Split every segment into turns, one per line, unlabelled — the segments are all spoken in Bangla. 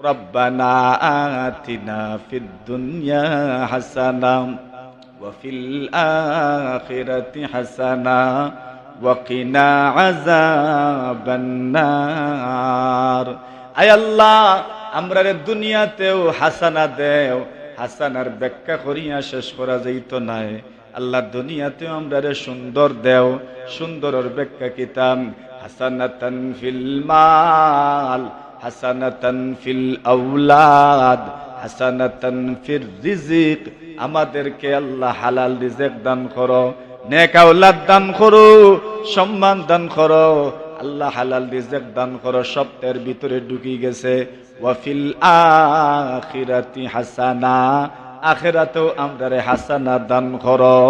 ربنا آتنا في الدنيا حسنة وفي الآخرة حسنة وقنا عذاب النار আয় আল্লাহ আমরা রে দুনিয়াতেও হাসানা দেও হাসানার ব্যাখ্যা করিয়া শেষ করা যাইত নাই আল্লাহ দুনিয়াতেও আমরা রে সুন্দর দেও সুন্দরের ব্যাখ্যা কিতাম হাসানাতান ফিল মাল হাসানাতান ফিল আউলাদ হাসানাতান ফির রিজিক। আমাদেরকে আল্লাহ হালাল রিজিক দান করো, নেক আওলাদ দান করো, সম্মান দান করো। আল্লাহ হালাল রিজিক দান করো, সপ্তাহের ভিতরে ঢুকি গেছে। ওয়াফিল আখিরাতি হাসানা, আখিরাতেও আমরা রে হাসানা দান করো।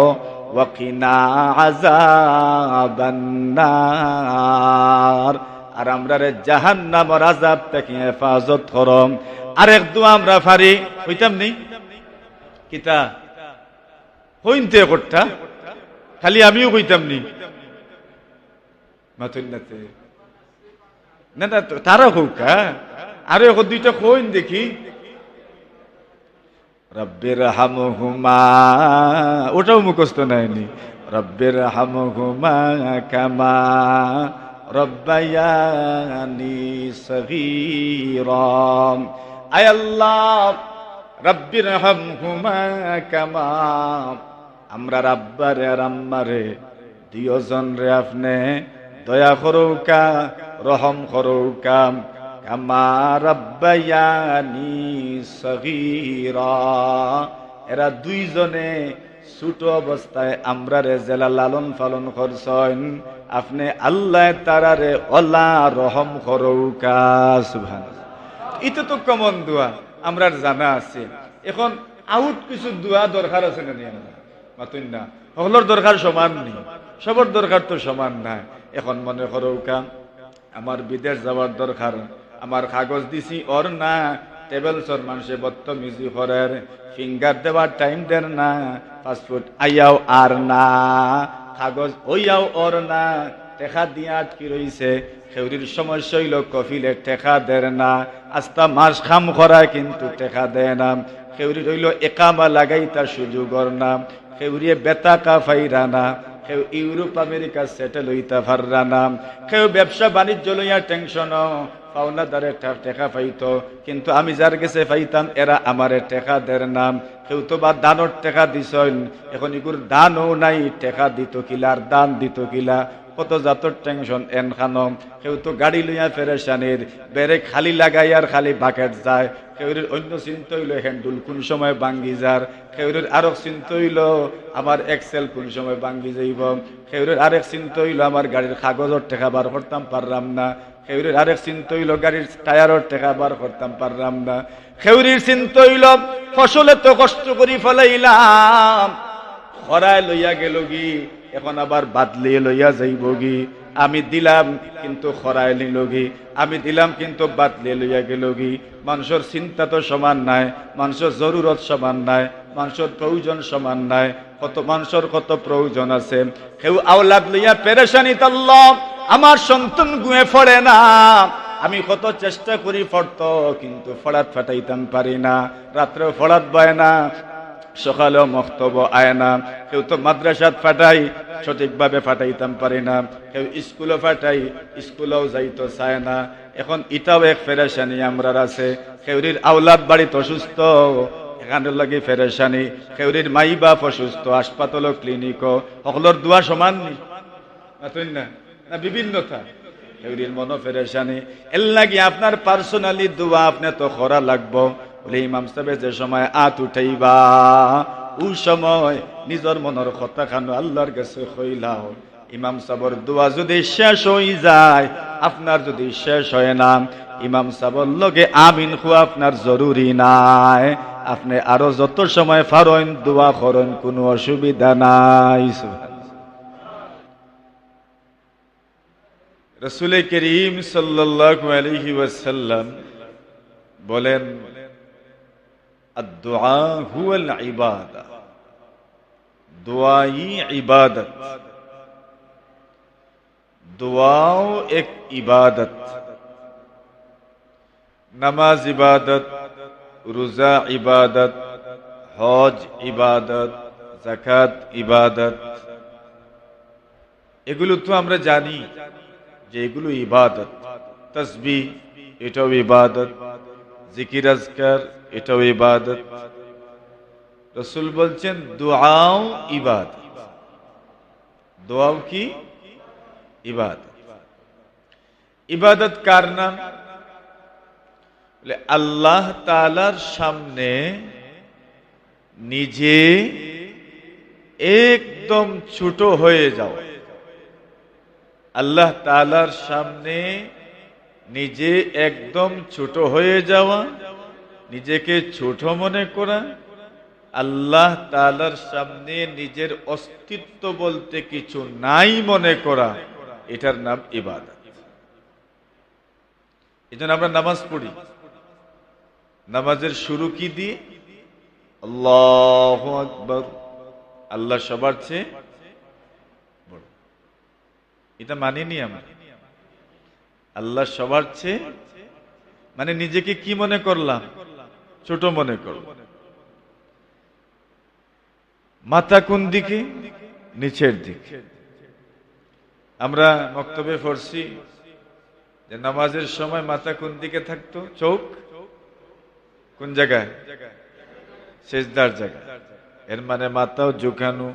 ওয়াকিনা আযাবান্নার আর আমরা রে জাহান্নামের আযাব থেকে হেফাজত করম। আরেক দোয়া আমরা ফারি, হইতাম নি? কিতা? হইনতে করতা খালি আমিও কইতাম নি? মাতুন্নাতে না না তারা হ্যাঁ আরে এখন দুইটা কইন দেখি। রব্বের হামহুমা, ওটাও মুখস্থ নাইনি। রব্বের হামহুমা কামা রব্বায়ানি সগীরম আয় আল্লাহ, রব্বির হামহুমা কামা, আমরা রাব্বারে আর আম্মারে দুজন রে আপনি দয়া করৌকা, রহম করৌকা, কামা রাব্বায়ানি সগীরা। এরা দুইজনে ছোট অবস্থায় আমরা রে জেলা লালন পালন করছেন। আপনি আল্লাহ তারারে অলা রহম করৌকা সুভান এটা তো কমন দোয়া আমরা জানা আছে। এখন আউট কিছু দোয়া দরকার আছে না মাতুন না। সকলের দরকার সমান নেই। সবার দরকার তো সমান নাই। এখন মনে করো কাম আমার বিদেশ যাওয়ার দরকার, আমার কাগজ দিছি, ওর না টেবিল সর মানুষে বদতমিজি করার ফিঙ্গার দেওয়ার টাইম দেন না, পাসপোর্ট আইয়াও আর না, কাগজ ওইয়াও ওর না, টেকা দিয়া আটকি রইছে, খেউরির সমস্যা হইল কফিলে টেকা দেয় না, আস্তা মাস খাম করায় কিন্তু টেকা দেয় না, খেউরি রইল একামা লাগাই তার সুযোগর না খেউরিয়ে বেতা কা ফাইরা না কেউ ইউরোপ, আমেরিকা সেটেল হইতা পাররা না কেউ ব্যবসা বাণিজ্য লইয়া টেনশন পাওনা দ্বারে টেকা পাইত। কিন্তু আমি যার গেছে পাইতাম, এরা আমার টেকা দের নাম। কেউ তো বা দানর টেকা দিস এখন ইগুর দানও নাই, টেকা দিত কিলা আর দান দিত কিলা। কত জাতর টেনশন এন খানম। কেউ তো গাড়ি লইয়া ফেরেশানির বেড়ে খালি লাগাই আর খালি বাকেট যায়। কেউরের অন্য চিন্তা হইল হ্যান্ডুল কোন সময় বাঙ্গি যার কেউরের আরেক চিন্তা হইল আমার এক্সেল কোন সময় বাঙ্গি যাইব। কেউরের আরেক চিন্তা হইল আমার গাড়ির কাগজের টেকা বার করতাম পারলাম না। খেউরির আরেক চিন্তা হইল গাড়ির টায়ারের টেকা বার করতাম পারলাম না। খেউরির চিন্তা হইল ফসলে তো কষ্ট করি ফলাইলাম। খরায় লইয়া গেল গি এখন আবার বাদলি লইয়া যাইব গি আমি দিলাম কিন্তু খরায় নিল গি আমি দিলাম কিন্তু বাদলি লইয়া গেল গি মানুষের চিন্তা তো সমান নাই, মানুষের জরুরত সমান নাই, মানুষের প্রয়োজন সমান নাই। কত মানুষের কত প্রয়োজন আছে। কেউ আওলাদ লইয়া পেরেশানি তাল্লাম আমার সন্তান গুয়ে ফড়ে না। আমি কত চেষ্টা করি ফড়ত, কিন্তু ফড়াত ফাটাইতাম পারি না। রাত্রেও ফড়াত বয় না। সকালেও মক্তব আয় না। কেউ তো মাদ্রাসাত ফাটাই, সঠিকভাবে ফাটাইতাম পারি না। কেউ স্কুলও ফাটাই, স্কুলেও যাইতো চায় না। এখন ইটাও এক ফেরেশানি আমরা আছে। কেউরির আওলাদ বাড়িতে অসুস্থ এখানে লাগে ফেরেশানি। কেউরির মাই বাপ অসুস্থ হাসপাতাল ক্লিনিক সকলের দোয়া সমান নি? বিভিন্নতা। কেউরির মনো ফেরেশানি। এর লাগি আপনার পার্সোনালি দোয়া, আপনি তো করা লাগবো। বলে ইমাম সাহেব, যে সময় আত উঠাইবা, ও সময় নিজের মনের কথা খানো আল্লাহর কাছে হইলাও ইমাম সাবর দোয়া যদি শেষ হয়ে যায়, আপনার যদি শেষ হয় না, ইমাম সাবর লগে আমিন খুয়া আপনার জরুরি নাই। আপনি আরও যত সময় ফারইন দোয়া করেন, কোনো অসুবিধা নাই। রসুল করিম সাল্লাল্লাহু আলাইহি ওয়াসাল্লাম বলেন ইবাদত দোয়াও এক ইবাদত নামাজ ইবাদত রোজা ইবাদত হজ ইবাদত জাকাত ইবাদত এগুলো তো আমরা জানি যে এগুলো ইবাদত। তসবি এটাও ইবাদত। জিকির আজকার এটাও ইবাদত। রসুল বলছেন দোয়াও ইবাদ। দোয়াও কি? ইবাদ। ইবাদত কার নাম? আল্লাহ তালার সামনে নিজে একদম ছোট হয়ে যাও। আল্লাহ তালার সামনে নিজে একদম ছোট হয়ে যাওয়া। নিজেকে ছোট মনে করা, আল্লাহ তালার সামনে নিজের অস্তিত্ব বলতে কিছু নাই মনে করা, এটার নাম ইবাদত। এই আমরা নামাজ পড়ি। নামাজের শুরু কি দিয়ে? আল্লাহ আকবর। আল্লাহ সবার চেয়ে এটা মানিনি আমরা। আল্লাহ সবার চেয়ে মানে নিজেকে কি মনে করলাম? ছোট মনে করলাম মাথা কোন দিকে? নিচের দিকে। আমরা বক্তব্যে পড়ছি যে নামাজের সময় মাথা কোন দিকে থাকতো? চোখ? কোন জায়গায়? এর মানে মাথাও ঝুঁকানো,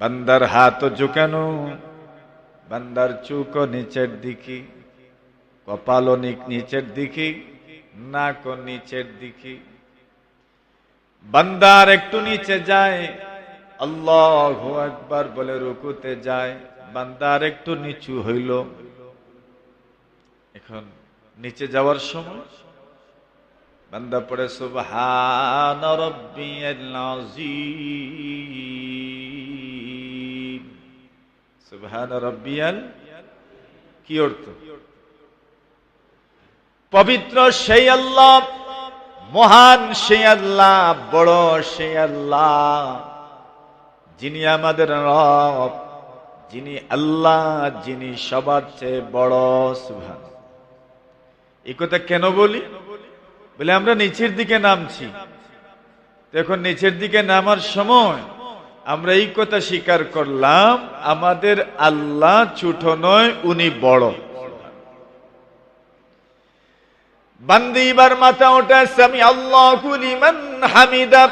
বান্দার হাতও ঝুঁকানো, বান্দার চুকও নিচের দিকে, কপালও নিচের দিকে। নাকও নিচের দিকে বান্দার একটু নিচে যায় আল্লাহ একবার বলে রুকুতে যায় বান্দার একটু নিচু হইল এখন নিচে যাওয়ার সময় বান্দা পড়ে সুবহান সুবহান রব্বিয়াল কি অর্থ পবিত্র সেই আল্লাহ, মহান সেই আল্লাহ, বড় সেই আল্লাহ। যিনি আমাদের রব, যিনি আল্লাহ, যিনি সবার চেয়ে বড় সুবহান এই কথা কেন বলি? বলে আমরা নিচের দিকে নামছি। এখন নিচের দিকে নামার সময় আমরা এই কথা স্বীকার করলাম, আমাদের আল্লাহ ছোট নয়, উনি বড়। বান্দি এবার মাথা ওঠা সামি আল্লাহ হামিদা।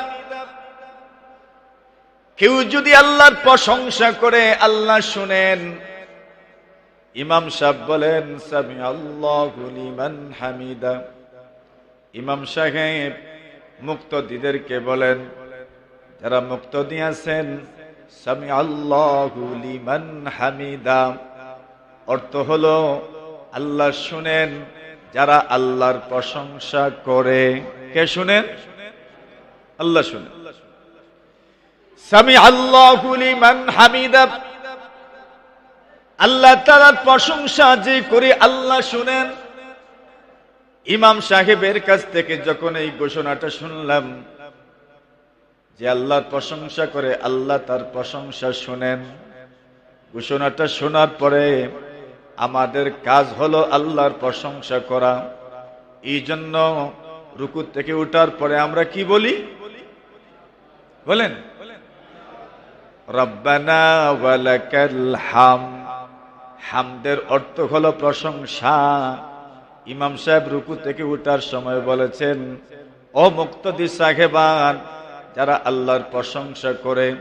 কেউ যদি আল্লাহর প্রশংসা করে, আল্লাহ শুনেন। ইমাম সাহেব বলেন, সামি আল্লাহ হামিদা। ইমাম সাহেব মুক্তদিদেরকে বলেন, যারা মুক্ত দিয়েছেন সামি আল্লাহ হামিদা। অর্থ হলো, আল্লাহ শুনেন যারা আল্লাহর প্রশংসা করে, কে শুনেন? আল্লাহ শুনেন। সামি আল্লাহ আল্লাহ তালার প্রশংসা যে করে আল্লাহ শুনেন। ইমাম সাহেবের কাছ থেকে যখন এই ঘোষণাটা শুনলাম, যে আল্লাহর প্রশংসা করে, আল্লাহ তার প্রশংসা শুনেন। ঘোষণাটা শোনার পরে আমাদের কাজ হলো আল্লাহর প্রশংসা করা। এই জন্য রুকু থেকে উঠার পরে আমরা কি বলি? বলেন। রব্বানা হাম। হামদের অর্থ হলো প্রশংসা। ইমাম সাহেব রুকু থেকে উঠার সময় বলেছেন, ও মুক্তদি সাহেবান, যারা আল্লাহর প্রশংসা করে,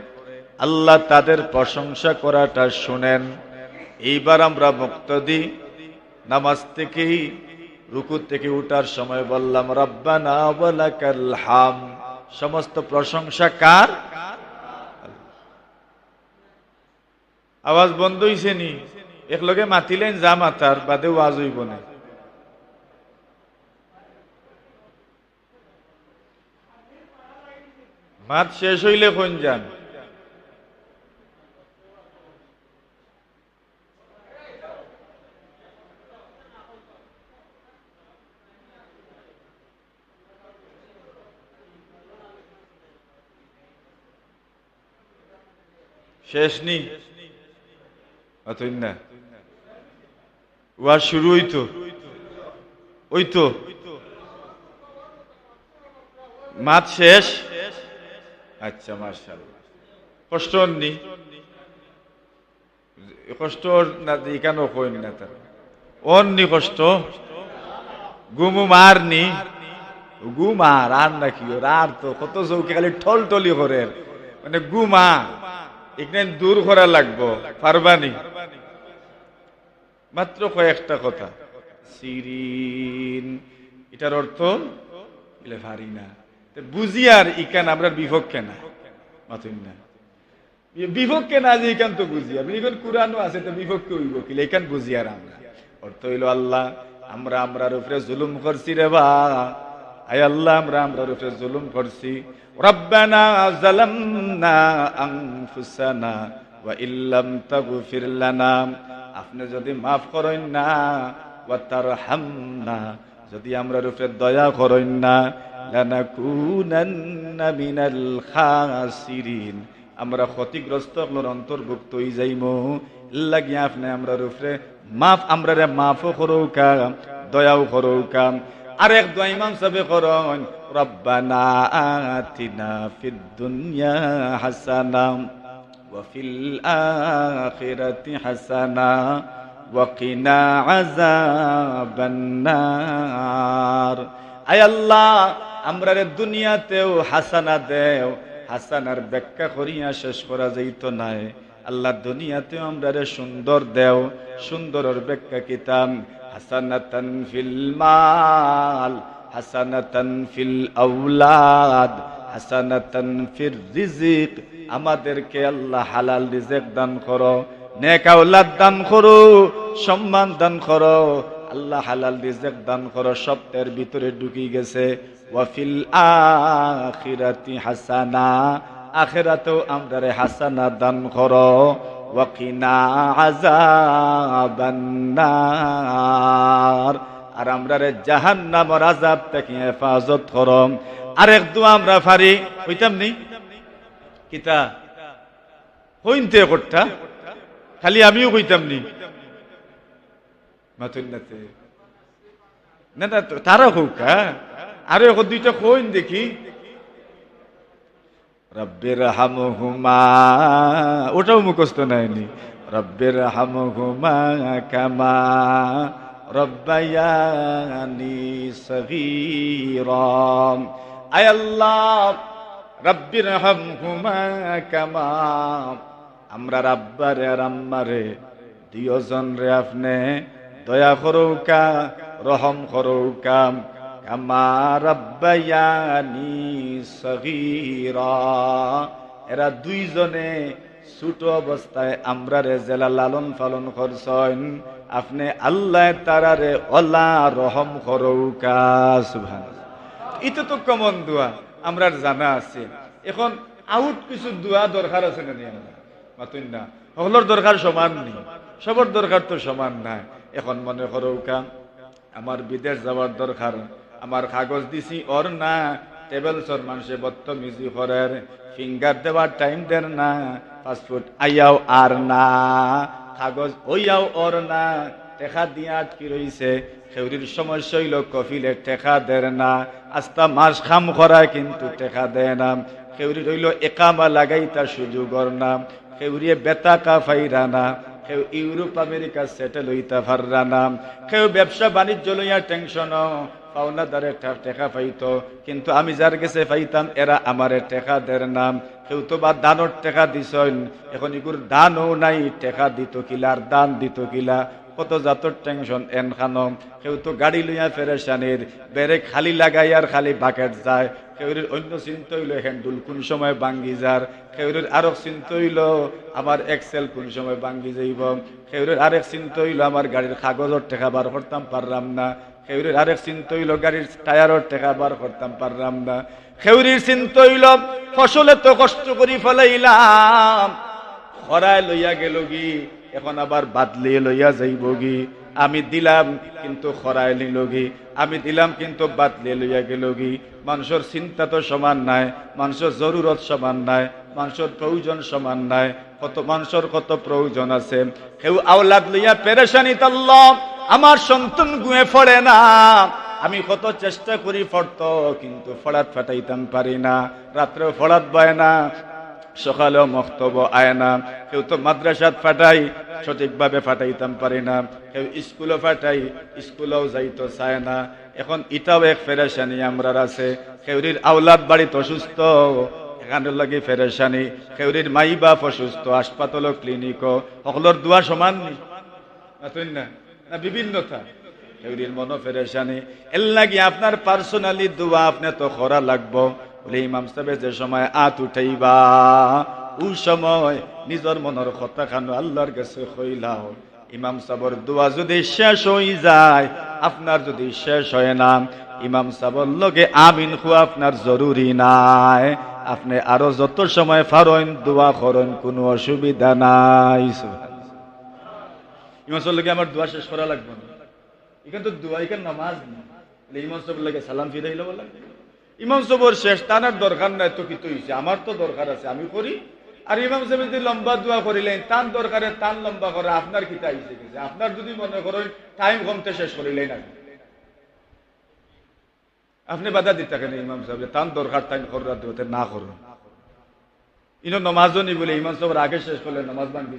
আল্লাহ তাদের প্রশংসা করাটা শুনেন। এইবার আমরা মুক্তদি নামাজ থেকেই রুকু থেকে উঠার সময় বললাম, রব্বানা সমস্ত প্রশংসা কার? আওয়াজ বন্ধ হইছে নি? একলগে মাতিলেন যা মাতার, বাদে ওয়াজ হইব না। মাত শেষ হইলে কোন যান? শেষ নি না ওয়াজ শুরু হইতো ওই তো। মাত শেষ। আচ্ছা মার্শাল কষ্ট নি কষ্ট না এখানেও কইন না তার। অন্নি কষ্ট। গুমু মারনি। গুমার আর নাকি আর তো কত চৌকে খালি ঠল টলি করে। মানে গুমা এখানে দূর করা লাগবো, পারবানি। মাত্র কয়েকটা কথা। সিরিন, এটার অর্থ পারি না। বুঝি আর ইকান আমরা বিপক্ষে না। মাতুন না। বিপক্ষে না যে ইকান তো বুঝি। এখন কোরআনও আছে, তো এখান বুঝি আর আমরা। অর্থ হইল আল্লাহ, আমরা আমরার উপরে জুলুম করছি রে বা। আয় আল্লাহ, আমরা আমরার উপরে জুলুম করছি। রব্বানা জালামনা আনফুসানা ওয়া ইল্লাম তাগফির লানা। আপনি যদি মাফ করেন না যদি আমরা রূপে দয়া করেন না, লানাকুনান্না মিনাল খাসিরিন। আমরা ক্ষতিগ্রস্ত আপনার অন্তর্ভুক্ত হয়ে যাইমু। লাগি আপনি আমরা রূপে মাফ আমরা রে মাফও করৌকা দয়াও করৌকা আর এক দোয়া ইমাম সাহেব করন, রব্বানা আতিনা ফিদ দুনিয়া হাসানা ওয়া ফিল আখিরাতি হাসানা ওয়া কিনা আযাবান্নার। আয় আল্লাহ আমরা রে দুনিয়াতেও হাসানা দেও, হাসানার ব্যাখ্যা করিয়া শেষ করা যাইত নাই। আল্লাহ দুনিয়াতেও আমরা রে সুন্দর দেও, সুন্দরের ব্যাখ্যা কিতাম হাসানাতান ফিল মাল হাসানাতান ফিল আউলাদ হাসানাতান ফির রিজিক আমাদেরকে আল্লাহ হালাল রিজিক দান করো, নেক আওলাদ দান করো, সম্মান দান করো। আল্লাহ হালাল রিজিক দান করো, সপ্তাহের ভিতরে ঢুকি গেছে। ওয়াফিল আখিরাতি হাসানা, আখিরাতেও আমরারে হাসানা দান করো। ওয়াকিনা আযাবান নার আর আমরা রে জাহান্নামের আযাব থেকে হেফাজত করো আরেক দোয়া আমরা ফারি, হইতাম নি? কিতা? হইনতে করতা খালি আমিও কইতাম নি। মাতুন্নাতে না না তারা হোক হ্যাঁ আরে দুইটা কইন দেখি। রব্বের হামহুমা ওটাও মুখস্থ নাইনি রব্বের হামহুমা কামা রব্বায়ানি সগীরাম আয় আল্লাহ রব্বির হামহুমা কামা। আমরা রাব্বারে আর দুজন রে আপনি, দয়া করৌকা রহম করৌকা এরা দুইজনে ছোট অবস্থায় আমরা রে জেলা লালন পালন করছেন। আপনি আল্লাহ তারারে অলা রহম করৌকা এটা তো কমন দোয়া আমরা জানা আছে। এখন আউট কিছু দোয়া দরকার আছে না আমরা? মাতুন না। সকলের দরকার সমান নেই। সবার দরকার তো সমান নাই। এখন মনে করো কাম আমার বিদেশ যাওয়ার দরকার। আমার কাগজ দিছি, ওর না। টেবিল সর মানুষে বদতমিজি করের। ফিঙ্গার দেওয়ার টাইম দেন না। পাসপোর্ট আইয়াও আর না। কাগজ ওইয়াও ওর না। টেকা দিয়া আটকি রইছে। খেউরির সমস্যা হইল কফিলে টেকা দেয় না। আস্তা মাস খাম করায় কিন্তু টেকা দেয় না। খেউরি রইল একামা লাগাই তার সুযোগর না। খেউরিয়ে বেতাকা ফাইরা না। কেউ ইউরোপ, আমেরিকা সেটেল হইতে পাররা না। কেউ ব্যবসা বাণিজ্য লইয়া টেনশন পাওনা দ্বারে টেকা পাইতো কিন্তু আমি যার কাছে পাইতাম এরা আমারে টেকা দের নাম। কেউ তো বা দানোর টেকা দিছন, এখন ইগুর দানও নাই, টেকা দিত কিলা আর দান দিত কিলা। কত জাতর টেনশন এন খানো। কেউ তো গাড়ি লইয়া ফেরেশানির, বেরে খালি লাগাই আর খালি বাকেট যায়। কেউরের অন্য চিন্তা হইল হ্যান্ডুল কোন সময় বাঙ্গি যার। কেউরের আরও চিন্তা হইল, আমার এক্সেল কোন সময় বাঙ্গি যাইব। কেউরের আরেক চিন্তা হইল, আমার গাড়ির কাগজের টেকা বার করতাম, পারলাম না। খেউরির আরেক চিন্তা হইল গাড়ির টায়ারের টেকা বার করতাম, পারলাম না। খেউরির চিন্তা হইল ফসলে তো কষ্ট করি ফেলাইলাম। খরায় লইয়া গেল গি, এখন আবার বাদলিয়ে লইয়া যাইব গি। আমি দিলাম কিন্তু খরায় নিল গি, আমি দিলাম কিন্তু বাদলিয়ে লইয়া গেল গি। মানুষের চিন্তা তো সমান নাই, মানুষের জরুরত সমান নাই, মানুষের প্রয়োজন সমান নাই, কত মানুষের কত প্রয়োজন আছে। কেউ আওলাদ লইয়া পেরেশানি তাল্লাহ আমার সন্তান গুয়ে পড়ে না। আমি কত চেষ্টা করি ফড়ত, কিন্তু ফড়াত ফাটাইতাম পারি না। রাত্রেও ফড়াত বয় না, সকালেও মক্তব্য আয় না। কেউ তো মাদ্রাসাত ফাটাই, সঠিকভাবে ফাটাইতাম পারি না। কেউ স্কুলও ফাটাই, স্কুলেও যাইতো চায় না। এখন ইটাও এক ফেরেশানি আমরার আছে। কেউরির আওলাদ বাড়িতে অসুস্থ, এখানে লাগে ফেরেশানি। কেউরির মাই বাপ অসুস্থ হাসপাতাল ক্লিনিক সকলের দোয়া সমান না, তুই না। বিভিন্নতা। কেউরির মনো আপনার ইমাম সময় সময় মনের কথা খানো, আল্লাহর কাছে ইমাম সাবর দোয়া যদি শেষ হয়ে যায়, আপনার যদি শেষ হয় না, ইমাম সাবর লগে আমিন খুয়া আপনার জরুরি নাই। আপনি আরও যত সময় ফারইন দোয়া করেন, কোনো অসুবিধা নাই ইমাম সাহেব আমার দোয়া শেষ করা লাগবে না। এখানে তো দোয়া, এখানে নামাজ বলে ইমাম সাহেব লাগে সালাম লব লাগবে ইমাম সাহেবের শেষ টানার দরকার নাই তো কি আমার তো দরকার আছে, আমি করি। আর ইমাম সাহেব যদি লম্বা দোয়া করিলেন, তান দরকারে তান লম্বা করে আপনার কিতা আইসে গেছে? আপনার যদি মনে করেন টাইম কমতে শেষ করিলেন না আপনি বাধা দিতে থাকেন ইমাম সাহেব তান দরকার টাইম করার দিতে না করুন ইনো নমাজও নি বলে ইমাম সাহেবের আগে শেষ করলে নমাজ বান্ধি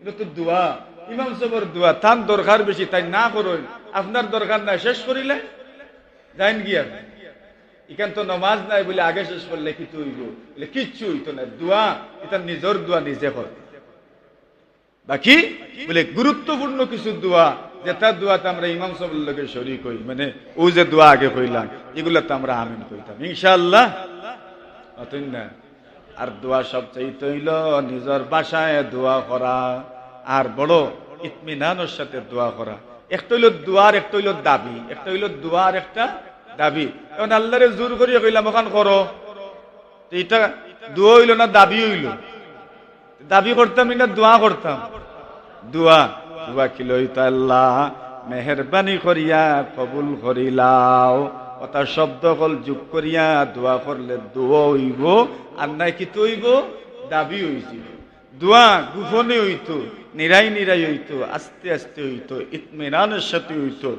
এটা তো দোয়া। ইমাম সাহেবের দোয়া। তান দরকার বেশি, তাই না করুন। আপনার দরকার নাই, শেষ করিলে যাইন গিয়া। এখান তো নমাজ নাই বলে আগে শেষ করলে হইব? বলে কিচ্ছু হইতো না। দোয়া, এটা নিজের দোয়া, নিজে কর। বাকি, বলে গুরুত্বপূর্ণ কিছু দোয়া, যেটা দোয়াতে আমরা ইমাম সাহেবের লোকের শরীর কই মানে ও যে দোয়া আগে কইলাম এগুলো তো আমরা আমিন কইতাম। ইনশাআল্লাহ অতই না। আর দোয়া সবচাইতে হইল নিজের বাসায় দোয়া করা আর বড় ইতমিনানোর সাথে দোয়া করা। একটা হইল দোয়ার একটা হইল দাবি। একটা হইল দোয়ার একটা দাবি। এখন আল্লাহরে জোর করিয়া কইলাম, ওখান করো। এটা দোয়া হইল না দাবি হইল? দাবি করতাম না দোয়া করতাম? দোয়া। দোয়া কি লইতো আল্লাহ মেহরবানি করিয়া কবুল করিলাও। কথা শব্দ কল যোগ করিয়া দোয়া করলে দোয়া হইব, আর নাই কি হইব? দাবি হইছিল দোয়া গুফনে হইতো, নিরাই নিরাই হইতো, আস্তে আস্তে হইতো, ইতমিনানের সাথে হইতো,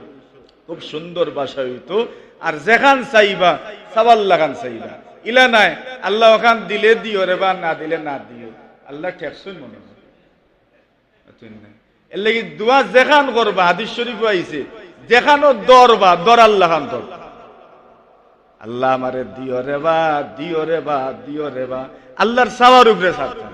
খুব সুন্দর ভাষা হইতো। আর যেখান চাইবা, সাবাল লাগান চাইবা। ইলা নাই, আল্লাহ ওখান দিলে দিও রে বা না দিলে না দিও। আল্লাহ ঠেকসই মনে হয়। এর লাগি দোয়া যেখান করবা, হাদিস শরীফ আইছে যেখানো দরবা দর আল্লাহ খান দর আল্লাহ আমারে দিও রে বা, দিও রে বা, দিও রে বা। আল্লাহর সাওয়ার উপরে ছাড়তাম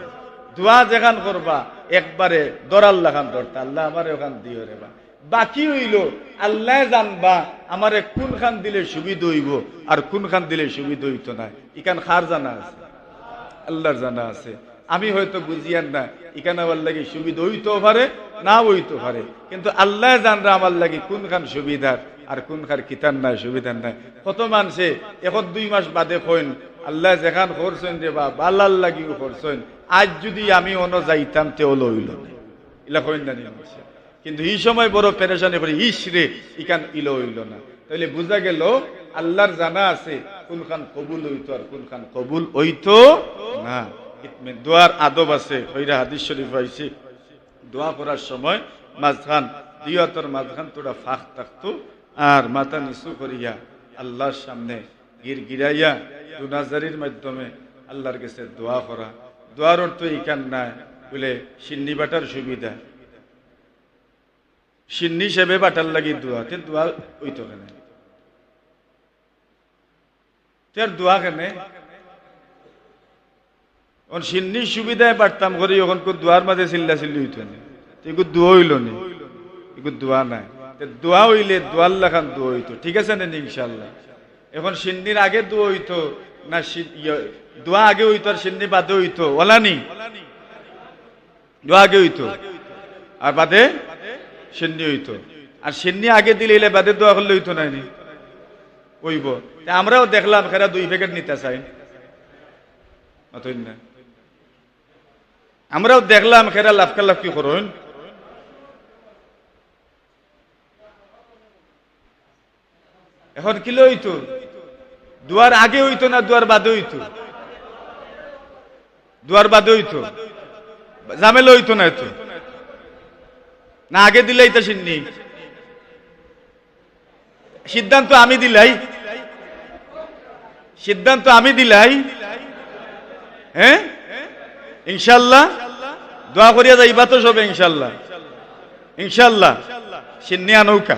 দোয়া যেখান করবা, একবারে দর আল্লাহ খান ধরতে। আল্লাহ আমারে ওখান দিও রে বা। বাকি হইল, আল্লাহ জানবা, আমারে কোন খান দিলে সুবিধা হইব, আর কোন খান দিলে সুবিধা হইত না। ইখান খার জানা আছে? আল্লাহর জানা আছে। আমি হয়তো বুঝিয়ান না, এখানে আমার লাগে সুবিধা হইতেও পারে না হইতে পারে। কিন্তু আল্লাহ জানরা আমার লাগে কোন খান সুবিধার? আর কোন খার কিতান নাই সুবিধার নাই। কত মানছে এখন দুই মাস বাদে কইন, আল্লাহ যেখান করছেন রে বা বাল্লার লাগিও করছেন আজ যদি আমি অন যাইতাম, তেও লইল না। ইলা কইন কিন্তু এই সময় বড় পেরেশানি করে, ইস রে ইকান ইলো হইল না। তাহলে বোঝা গেল, আল্লাহর জানা আছে কোন খান কবুল হইতো আর কোন খান কবুল হইতো না। দোয়ার আদব আছে হইরা হাদিস শরীফ আইছে দোয়া করার সময় মাঝখান দিয়তর মাঝখান তোরা ফাঁক থাকতো আর মাথা নিচু করিয়া আল্লাহর সামনে গির গিরাইয়া দুনাজারির মাধ্যমে আল্লাহর কাছে দোয়া করা। দোয়ার অর্থ ইকান নাই, বলে সিন্নি বাটার সুবিধা। সিন্নি সেবে বাটার লাগি দোয়া, তে দোয়া ওইতো কেন। তের দোয়া কেনে। ওন সিন্নি সুবিধায় বাড়তাম করি, এখন কো দোয়ার মাঝে চিল্লা চিল্লি হইতো না। এগুলো দোয়া হইল নি। এগুলো দোয়া নাই। তে দোয়া হইলে দোয়ার লাখান দোয়া হইতো। ঠিক আছে না ইনশাল্লাহ এখন সিন্নির আগে দোয়া হইতো না ইয়ে, দোয়া আগে হইতো আর সিন্নি বাদে হইতো? ওলা নি দোয়া আগে হইতো? আর বাদে সিন্নি হইতো। আর সিন্নি আগে দিলে এলে বাদে দোয়া করলে হইতো না হইব। আমরাও দেখলাম খেরা দুই প্যাকেট নিতে চাই না। আমরাও দেখলাম খেরা লাফকা লাফকি করুন? এখন কি হইতো? দুয়ার আগে হইতো না দুয়ার বাদে হইতো? দুয়ার বাদে হইতো? জামেলা হইতো না এত? না, আগে দিলে এটা সিন্নি। সিদ্ধান্ত আমি দিলাই। সিদ্ধান্ত আমি দিলাই। হ্যাঁ ইনশাল্লাহ। দোয়া করিয়া যাইবা তো সবে ইনশাল্লাহ। ইনশাল্লাহ। সিন্নিয়া নৌকা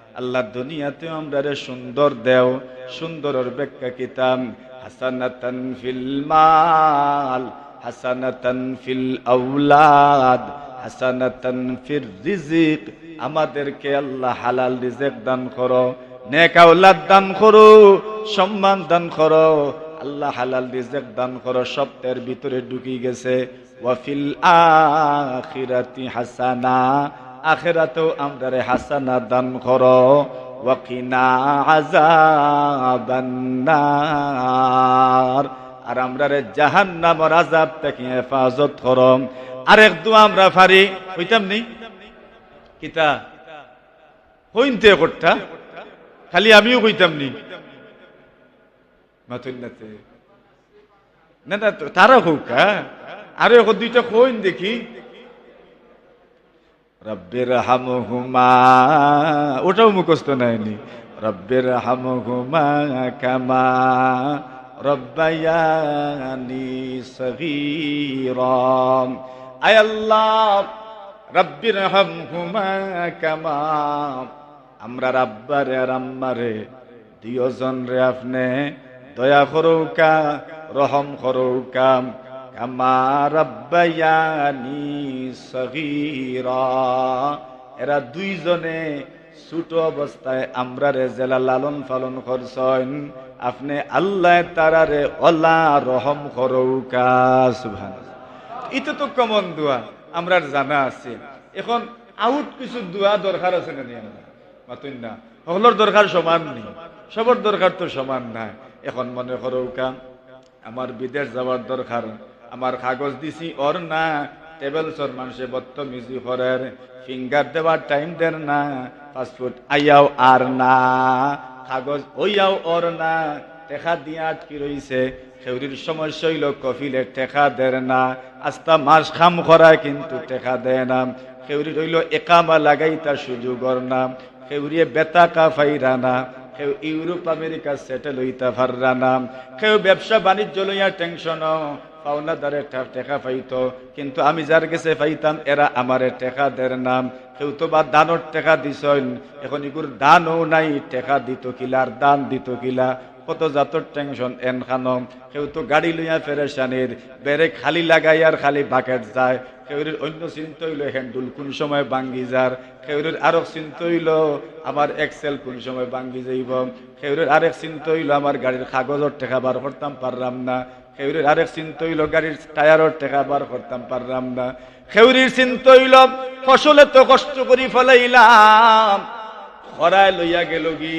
আল্লাহ দুনিয়াতেও আমরা রে সুন্দর দেও সুন্দরের ব্যাখ্যা কিতাম। হাসানাতান ফিল মাল, হাসানাতান ফিল আউলাদ, হাসানাতান ফির রিজিক। আমাদেরকে আল্লাহ হালাল রিজিক দান করো, নেক আওলাদ দান করো, সম্মান দান করো। আল্লাহ হালাল রিজিক দান করো, সপ্তাহের ভিতরে ঢুকি গেছে। ওয়াফিল আখিরাতি হাসানা আখিরাতেও আমরারে হাসানা দান করো। ওয়াকিনা আযাবান নার আর আমরা রে জাহান্নামের আযাব থেকে হেফাজত করো। আরেক দোয়া আমরা ফারি হইতাম নি? কিতা? হইনতে করতা খালি আমিও কইতাম নি। মাতুন্নাতে না না তারা হোক আরে এখন দুইটা কইন দেখি। রব্বের হামহুমা ওটাও মুখস্থ নাইনি রব্বের হামহুমা কামা রব্বায়ানি সগীরাম আয় আল্লাহ রব্বির হামহুমা কামা। আমরা রাব্বারে আর দুজন রে আপনি দয়া করৌকা রহম করৌকা এরা দুইজনে ছোট অবস্থায় আমরা রে জেলা লালন পালন করছেন। আপনি আল্লাহ তারারে অলা রহম করৌকা সুভান এটা তো কমন দোয়া আমরা জানা আছে। এখন আউট কিছু দোয়া দরকার আছে না আমরা? মাতুন না। সকলের দরকার সমান নেই। সবার দরকার তো সমান নাই। এখন মনে করৌকা, আমার বিদেশ যাওয়ার দরকার। আমার কাগজ দিছি, ওর না। টেবিল সর মানুষে বদতমিজি করের। ফিঙ্গার দেওয়ার টাইম দেন না। পাসপোর্ট আইয়াও আর না। কাগজ ওইয়াও ওর না। টেকা দিয়া আটকি রইছে। সেউরির সমস্যা হইল কফিলে টেকা দেয় না। আস্তা মাস খাম করায় কিন্তু টেকা দেয় না। সেউরি রইল একামা লাগাই তার সুযোগর না। সেউরিয়ে বেতা কা ফাইরা না। কেউ ইউরোপ, আমেরিকা সেটেল হইতা পাররা না। কেউ ব্যবসা বাণিজ্য লইয়া টেনশন পাওনাদারে টেকা পাইতো কিন্তু আমি যার কাছে পাইতাম এরা আমারে টেকা দের নাম। কেউ তো বা দানোর টেকা দিছন এখন ইগুর দানও নাই, টেকা দিত কিলা আর দান দিত কিলা। কত জাতর টেনশন এন খানম কেউ তো গাড়ি লইয়া ফেরেশানির বেড়ে খালি লাগাই আর খালি বাকেট যায়। কেউরের অন্য চিন্তা হইল হ্যান্ডুল কোন সময় বাঙ্গি যার। কেউরের আরও চিন্তা হইল আমার এক্সেল কোন সময় বাঙ্গি যাইব। কেউরের আরেক চিন্তা হইল আমার গাড়ির কাগজের টেকা বার করতাম, পারলাম না। খেউরির আরেক চিন্তা হইল গাড়ির টায়ারের টেকা বার করতাম, পারলাম না। খেউরির চিন্তা হইল ফসলে তো কষ্ট করি ফেলাইলাম। খরায় লইয়া গেল গি,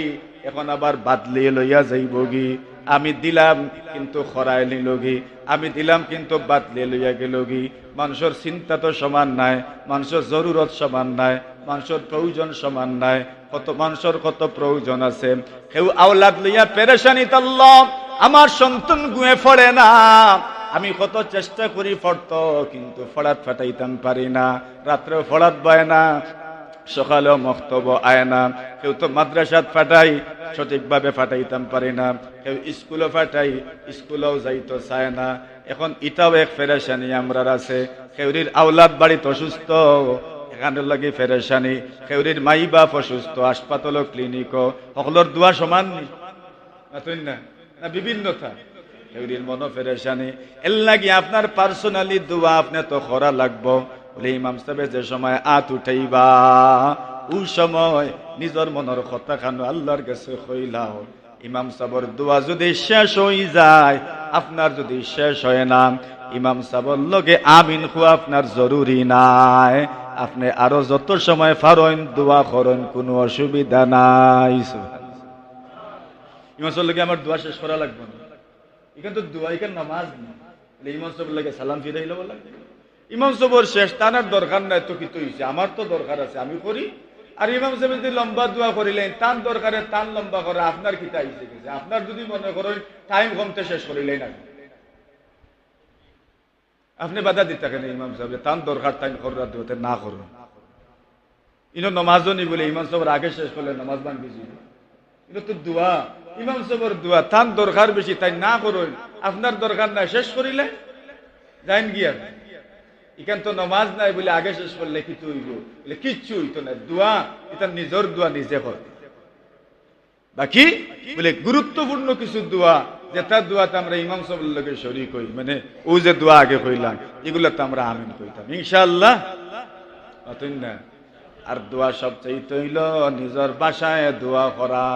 এখন আবার বাদলিয়ে লইয়া যাইব গি। আমি দিলাম কিন্তু খরায় নিল গি, আমি দিলাম কিন্তু বাদলিয়ে লইয়া গেল গি। মানুষের চিন্তা তো সমান নাই, মানুষের জরুরত সমান নাই, মানুষের প্রয়োজন সমান নাই, কত মানুষের কত প্রয়োজন আছে। কেউ আওলাদ লইয়া পেরেশানি তাল্লাহ আমার সন্তান গুয়ে ফড়ে না। আমি কত চেষ্টা করি ফড়ত কিন্তু ফড়াত ফাটাইতাম পারি না। রাত্রেও ফড়াত বয় না, সকালেও মক্তব আয় না। কেউ তো মাদ্রাসাত ফাটাই, সঠিকভাবে ফাটাইতাম পারি না। কেউ স্কুলও ফাটাই, স্কুলেও যাইতো চায় না। এখন ইটাও এক ফেরেশানি আমরার আছে। কেউরির আওলাদ বাড়িতে অসুস্থ এখানের লাগি ফেরেশানি। কেউরির মাই বাপ অসুস্থ হাসপাতাল ক্লিনিকও সকলের দোয়া সমান নি? না না? না, বিভিন্নতা। কেউরির মনো ফেরেশানি এর লাগি আপনার পার্সোনালি দোয়া আপনি তো করা লাগবো। বলে ইমাম সাহেব যে সময় আত উঠাইবা ওই সময় নিজের মনের কথা খানো আল্লাহর কাছে কইলাও। ইমাম সাবর দোয়া যদি শেষ হয়ে যায়, আপনার যদি শেষ হয় না, ইমাম সাবর লগে আমিন খুয়া আপনার জরুরি নাই। আপনি আরও যত সময় ফারেন দোয়া করেন, কোনো অসুবিধা নাই ইমাম সাহেব আমার দোয়া শেষ করা লাগবে না। এখান তো দোয়া, এখান নামাজ বলে ইমাম সাহেব লাগে সালাম ফিরাইলে বলা। ইমাম সাহেবর শেষ তানার দরকার নাই, তো কিতো হইছে? আমার তো দরকার আছে, আমি করি। আর ইমাম সাহেব যদি লম্বা দোয়া করিলেন, তান দরকারে তান লম্বা করে, আপনার কিতা আইসে গেছে? আপনার যদি মনে করেন টাইম কমতে শেষ করিলেন না আপনি বাধা দিতে থাকেন ইমাম সাহেব তান দরকার টাইম করার দোয়াতে না করুন। ইনো নমাজও নি বলে ইমাম সাহেবের আগে শেষ করলে নমাজ ভাঙ্গি যাবে এটা তো দোয়া। ইমাম সাহেবের দোয়া, তান দরকার বেশি, তাই না করুন? আপনার দরকার না শেষ করিলে যাইন গিয়া। এখান তো নমাজ নাই বলে আগে শেষ করলে কিছু হইব। বলে কিচ্ছু হইতো না, দোয়া, এটা নিজের দোয়া, নিজে কর। বাকি? বলে গুরুত্বপূর্ণ কিছু দোয়া, যেটা দোয়াতে আমরা ইমাম সাহেবের লগে শরীক হই। মানে ও যে দোয়া আগে কইলাম এগুলো তো আমরা আমিন কইতাম। ইনশাআল্লাহ। অতই না, আর দোয়া সবচেয়ে হইল নিজের বাসায় দোয়া করা।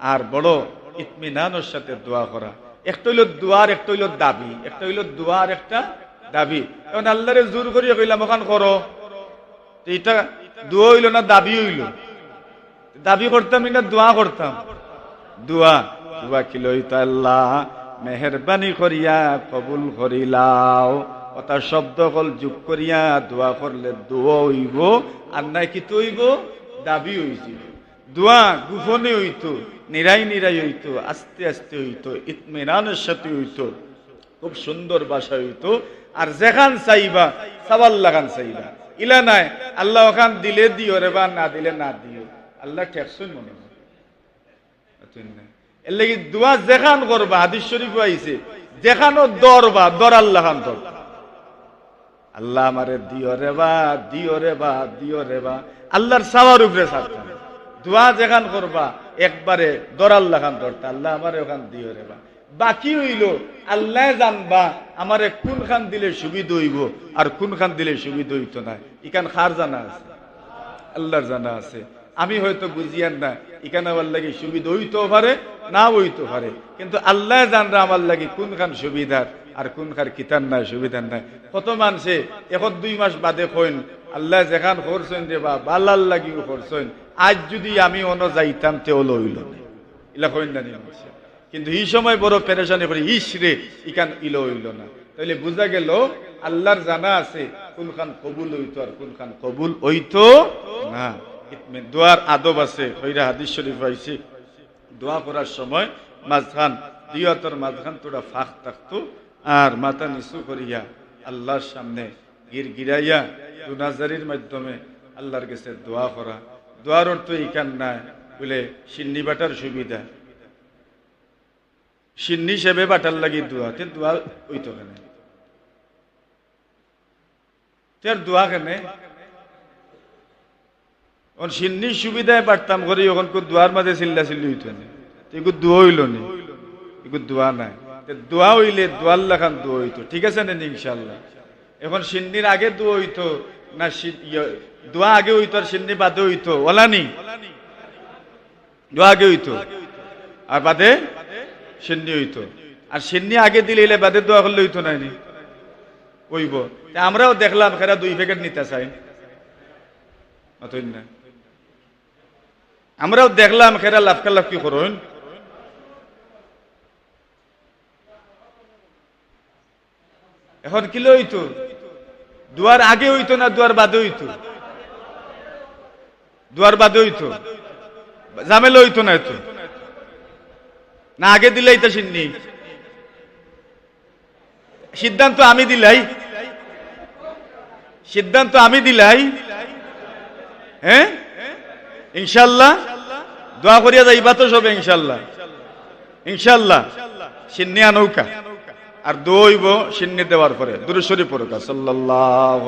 আর বড় ইতমিনানোর সাথে দোয়া করা। একটা হইল দোয়ার, একটা হইল দাবি। একটা হইল দোয়ার, একটা দাবি। এখন আল্লাহরে জোর করিয়া কইলাম, ওখান করো। এটা দোয়া হইল না দাবি হইল? দাবি করতাম না, দোয়া করতাম। দোয়া। দোয়া কি লইতো আল্লাহ? মেহরবানি করিয়া কবুল করিলাও কথা শব্দ কল যোগ করিয়া দোয়া করলে দোয়া হইব, আর নাই কি হইব? দাবি হইছিল দোয়া গুফনে হইতো। নিরাই নিরাই হইতো, আস্তে আস্তে হইতো ইতমিনানের সাথে হইতো, খুব সুন্দর ভাষা হইতো। আর যেখান চাইবা, সাবাল লাগান চাইবা। ইলা নাই, আল্লাহ ওখান দিলে দিও রে বা না দিলে না দিও। আল্লাহ ঠেকছই মনে হয়। এর লাগি দোয়া যেখান করবা, হাদিস শরীফ আইছে, যেখানো দরবা, দর আল্লাহ খান দর আল্লাহ আমারে দিও রে বা, দিও রে বা, দিও রে বা। আল্লাহর সাওয়ার উপরে ছাড়তাম দোয়া যেখান করবা একবারে দর আল্লাহ খান ধরতা। আল্লাহ আমারে ওখান দিও রে বা। বাকি হইল, আল্লাহ জানবা, আমারে কোন খান দিলে সুবিধা হইব আর কোন খান দিলে সুবিধা হইতো না। ইখান খার জানা আছে? আল্লাহর জানা আছে। আমি হয়তো বুঝিয়ান না এখানে আমার লাগে সুবিধা হইতেও পারে না হইতে পারে। কিন্তু আল্লাহ জানরা আমার লাগে কোন খান সুবিধার আর কোন খার নাই, সুবিধার নাই। কত মানুষে এখন দুই মাস বাদে কইন আল্লাহ যেখান করছেন রে বা বালাল লাগিও করছেন। আজ যদি আমি অন যাইতাম, তেও লইল ইলা কিন্তু এই সময় বড় পেরেশানি করে, ইস রে ইকান ইলো হইল না। তাহলে বোঝা গেল, আল্লাহর জানা আছে কোন খান কবুল হইতো আর কোন খান কবুল হইতো না। দোয়ার আদব আছে হইরা হাদিস শরীফ আইছে। দোয়া করার সময় মাঝখান, দিয়তর মাঝখান তোরা ফাঁক থাকতো, আর মাথা নিচু করিয়া আল্লাহর সামনে গির গিরাইয়া দুনাজারির মাধ্যমে আল্লাহর কাছে দোয়া করা। দোয়ার অর্থ ইকান নাই বলে সিন্নি বাটার সুবিধা। সিন্নি সেবে বাটার লাগি দোয়া, তে দোয়া ওইতো কেন? তের দোয়া কেনে? ওন সিন্নি সুবিধায় পারতাম করে এখন কো দোয়ার মাঝে চিল্লা চিল্লি হইতো না দোয়া হইল নি? এগু দোয়া নাই। তে দোয়া হইলে দোয়ার লাখান দোয়া হইতো। ঠিক আছে না ইনশাল্লাহ এখন সিন্নির আগে দোয়া হইতো না ইয়ে- দোয়া আগে হইতো আর সিন্নি বাদে হইতো। ওলা নি দোয়া আগে হইতো। আর বাদে? সিন্নি হইতো। আর সিন্নি আগে দিলে এলে বাদে দোয়া করলে হইতো না তা আমরাও দেখলাম, খেরা দুই প্যাকেট নিতে চাই না। আমরাও দেখলাম, খেরা লাফকা লাফকি করুন এখন কিলো হইতো দুয়ার আগে হইতো না, দুয়ার বাদে হইতো? দুয়ার বাদে হইতো? জামেলা হইতো না এতো? না, আগে দিলাই তা সিন্নি। সিদ্ধান্ত আমি দিলাই। সিদ্ধান্ত আমি দিলাই। হ্যাঁ? ইনশাল্লাহ। দোয়া করিয়া যাইবা তো সবে ইনশাল্লাহ। ইনশাল্লাহ। সিন্নিয়া নৌকা আর দইব সিন্নি দেওয়ার পরে দুরুশ্বরী পরকা সাল্লাহ